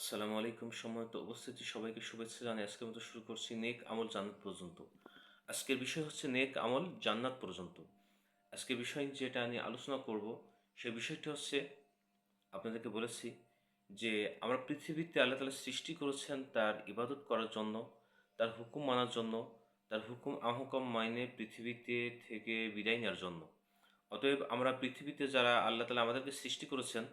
আসসালামু আলাইকুম, সম্মানিত উপস্থিতি, সবাইকে শুভেচ্ছা জানাই আজকের মতো শুরু করছি নেক আমল জান্নাত পর্যন্ত। আজকের বিষয় হচ্ছে নেক আমল জান্নাত পর্যন্ত। আজকের বিষয় যেটা নিয়ে আলোচনা করব সেই বিষয়টি হচ্ছে, আপনাদেরকে বলেছি যে আমরা পৃথিবীতে আল্লাহ তালা সৃষ্টি করেছেন তার ইবাদত করার জন্য, তার হুকুম মানার জন্য, তার হুকুম আহকম মাইনে পৃথিবীতে থেকে বিদায় নেওয়ার জন্য। অতএব আমরা পৃথিবীতে যারা আল্লাহ তালা আমাদেরকে সৃষ্টি করেছেন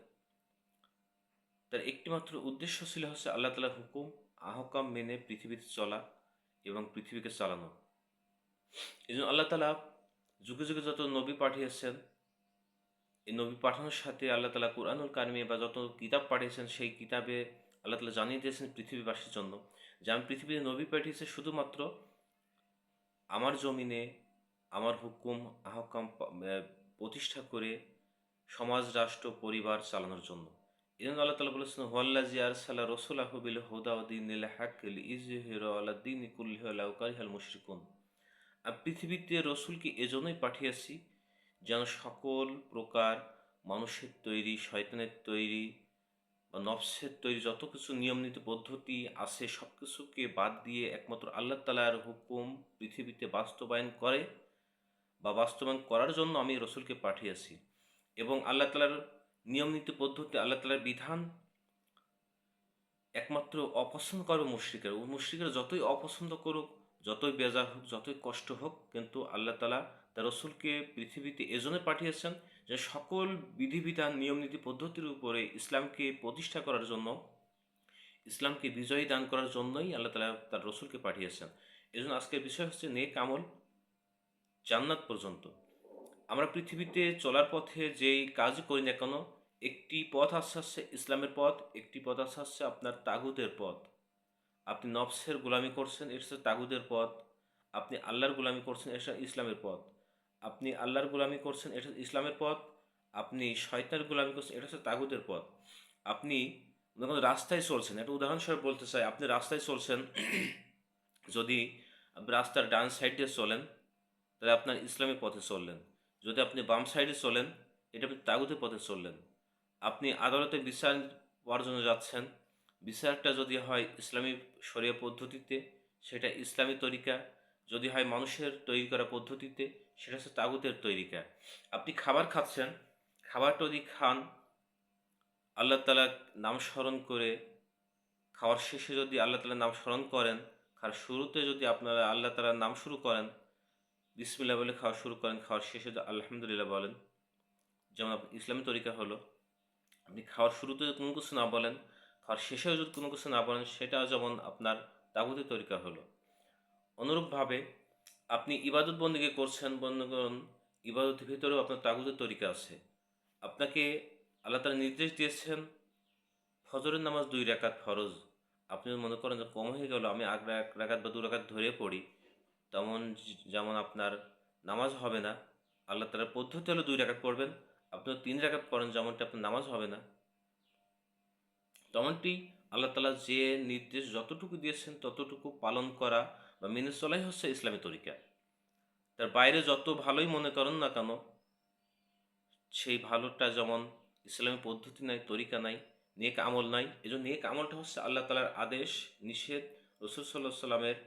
তার একটিমাত্র উদ্দেশ্য ছিল হচ্ছে আল্লাহ তালার হুকুম, আহকাম মেনে পৃথিবীতে চলা এবং পৃথিবীকে চালানো। এই জন্য আল্লাহ তালা যুগে যুগে যত নবী পাঠিয়েছেন, এই নবী পাঠানোর সাথে আল্লাহ তালা কোরআনুল কারিমে বা যত কিতাব পাঠিয়েছেন, সেই কিতাবে আল্লাহ তালা জানিয়ে দিয়েছেন পৃথিবীবাসীর জন্য যে আমি পৃথিবীতে নবী পাঠিয়েছে শুধুমাত্র আমার জমিনে আমার হুকুম, আহকাম প্রতিষ্ঠা করে সমাজ, রাষ্ট্র, পরিবার চালানোর জন্য। জন্য আল্লাহ তালা বলেছেন হুয়াল্লাজি আরসাল্লাহ রসুল্লাহ বিল হুদাউদ্দিন হাকিল ইজহির আল্লাদ্দিন কুল্লাহ কারিহাল মুশরিকুন। আমি পৃথিবীতে রসুলকে এজন্যই পাঠিয়েছি যেন সকল প্রকার মানুষের তৈরি, শয়তানের তৈরি বা নফসের তৈরি যত কিছু নিয়ম নীতি পদ্ধতি আছে সব কিছুকে বাদ দিয়ে একমাত্র আল্লাহ তালার হুকুম পৃথিবীতে বাস্তবায়ন করে বা বাস্তবায়ন করার জন্য আমি রসুলকে পাঠিয়েছি। এবং আল্লাহ তালার নিয়ম নীতি পদ্ধতি আল্লাহ তালার বিধান একমাত্র অপছন্দ করবে মুশ্রিকের। ও মুশ্রিকের যতই অপছন্দ করুক, যতই বেজার হোক, যতই কষ্ট হোক, কিন্তু আল্লাহ তালা তার রসুলকে পৃথিবীতে এজন্য পাঠিয়েছেন যে সকল বিধিবিধান নিয়ম নীতি পদ্ধতির উপরে ইসলামকে প্রতিষ্ঠা করার জন্য, ইসলামকে বিজয়ী দান করার জন্যই আল্লাহ তালা তার রসুলকে পাঠিয়েছেন। এজন্য আজকের বিষয় হচ্ছে নেক আমল জান্নাত পর্যন্ত। আমরা পৃথিবীতে চলার পথে যেই কাজ করি না কেন একটি পথ আসছে হচ্ছে ইসলামের পথ, একটি পথ আসছে আপনার তাগুদের পথ। আপনি নফসের গোলামি করছেন, এটা হচ্ছে তাগুদের পথ। আপনি আল্লাহর গোলামি করছেন, এটা ইসলামের পথ। আপনি আল্লাহর গোলামি করছেন, এটা ইসলামের পথ। আপনি শয়তানের গোলামি করছেন, এটা হচ্ছে তাগুদের পথ। আপনি যখন রাস্তায় চলছেন, একটা উদাহরণস্বরূপ বলতে চাই, আপনি রাস্তায় চলছেন, যদি রাস্তার ডান সাইড চলেন, তাহলে আপনার ইসলামের পথে চললেন। যদি আপনি বাম সাইডে চলেন, এটা আপনি তাগুদের পথে চললেন। আপনি আদালতে বিচার পাওয়ার জন্য যাচ্ছেন। বিচারটা যদি হয় ইসলামী শরীয় পদ্ধতিতে, সেটা ইসলামী তরিকা। যদি হয় মানুষের তৈরি করা পদ্ধতিতে, সেটা হচ্ছে তাগুতের তৈরিকা। আপনি খাবার খাচ্ছেন খাবারটা যদি খান, আল্লাহ তালা নাম স্মরণ করে, খাওয়ার শেষে যদি আল্লাহ তালার নাম স্মরণ করেন খাওয়ার শুরুতে যদি আপনারা আল্লাহ তালার নাম শুরু করেন বিসমিল্লা বলে খাওয়া শুরু করেন, খাওয়ার শেষে আলহামদুলিল্লাহ বলেন, যেমন ইসলামী তরিকা হলো খাওয়ার শুরুতে কোনো কিছু না বলেন, খাওয়ার শেষেও যদি কোনো কিছু না বলেন, সেটা যেমন আপনার তাগুতি তরিকা হলো। অনুরূপভাবে আপনি ইবাদত বন্দীকে করছেন, বন্ধুগণ ইবাদতের ভিতরেও আপনার তাগুতের তরিকা আছে। আপনাকে আল্লাহ তালা নির্দেশ দিয়েছেন, ফজরের নামাজ দুই রাকাত ফরজ। আপনি মনে করেন যে কম হয়ে গেল, আমি আগ এক রাকাত বা দু রাকাত ধরে পড়ি, তেমন যেমন আপনার নামাজ হবে না, আল্লাহ তালার পদ্ধতি হলো দুই রাকাত পড়বেন। আপনার তিন রাকাত পড়েন, যেমনটি আপনার নামাজ হবে না। তেমনটি আল্লাহ তালা যে নির্দেশ যতটুকু দিয়েছেন ততটুকু পালন করা বা মেনে চলাই হচ্ছে ইসলামী তরিকা। তার বাইরে যত ভালোই মনে করেন না কেন, সেই ভালোটা যেমন ইসলামী পদ্ধতি নাই, তরিকা নাই, নেক আমল নাই, এই জন্য নেক আমলটা হচ্ছে আল্লাহ তালার আদেশ, নিষেধ, রসুল সাল্লাহ সাল্লামের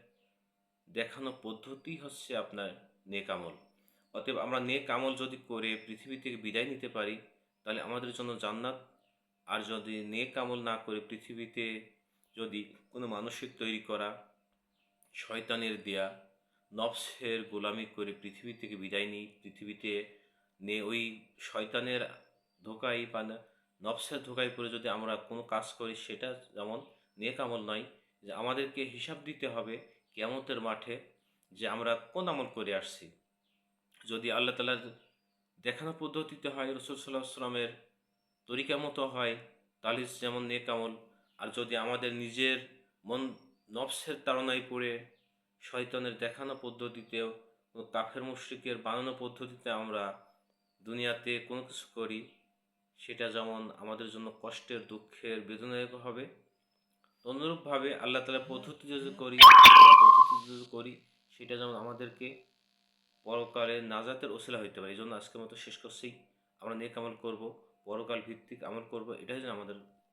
দেখানো পদ্ধতি হচ্ছে আপনার নেক আমল। অতএব আমরা নেক আমল যদি করে পৃথিবী থেকে বিদায় নিতে পারি, তাহলে আমাদের জন্য জান্নাত আর যদি নেক আমল না করে পৃথিবীতে যদি কোনো মানসিক তৈরি করা শয়তানের দেয়া নফসের গোলামি করে পৃথিবী থেকে বিদায় নিই, পৃথিবীতে নে ওই শয়তানের ধোকাই বা নফসের ধোকায় পড়ে যদি আমরা কোনো কাজ করি, সেটা যেমন নেক আমল নয়, যে আমাদেরকে হিসাব দিতে হবে কেমতের মাঠে যে আমরা কোন আমল করে আসছি। যদি আল্লাহ তালার দেখানো পদ্ধতিতে হয়, রসুল সাল্লাহ আসলামের তরিকা মতো হয় তাহলে যেমন নেক আমল, আর যদি আমাদের নিজের মন নফসের তাড়নায় পড়ে, শয়তানের দেখানো পদ্ধতিতেও কাফের মুশ্রিকের বানানো পদ্ধতিতে আমরা দুনিয়াতে কোনো কিছু করি, সেটা যেমন আমাদের জন্য কষ্টের, দুঃখের বেদনায়ক হবে অনুরূপভাবে আল্লাহ তালা পদ্ধতি যদি করি, পদ্ধতি যদি করি, সেটা যেমন আমাদেরকে পরকালে নাজাতের ওসিলা হইতে পারে। এই জন্য আজকের মতো শেষ করছি। আমরা নেক আমল করব। পরকাল ভিত্তিক আমল করব এটাই যেন আমাদের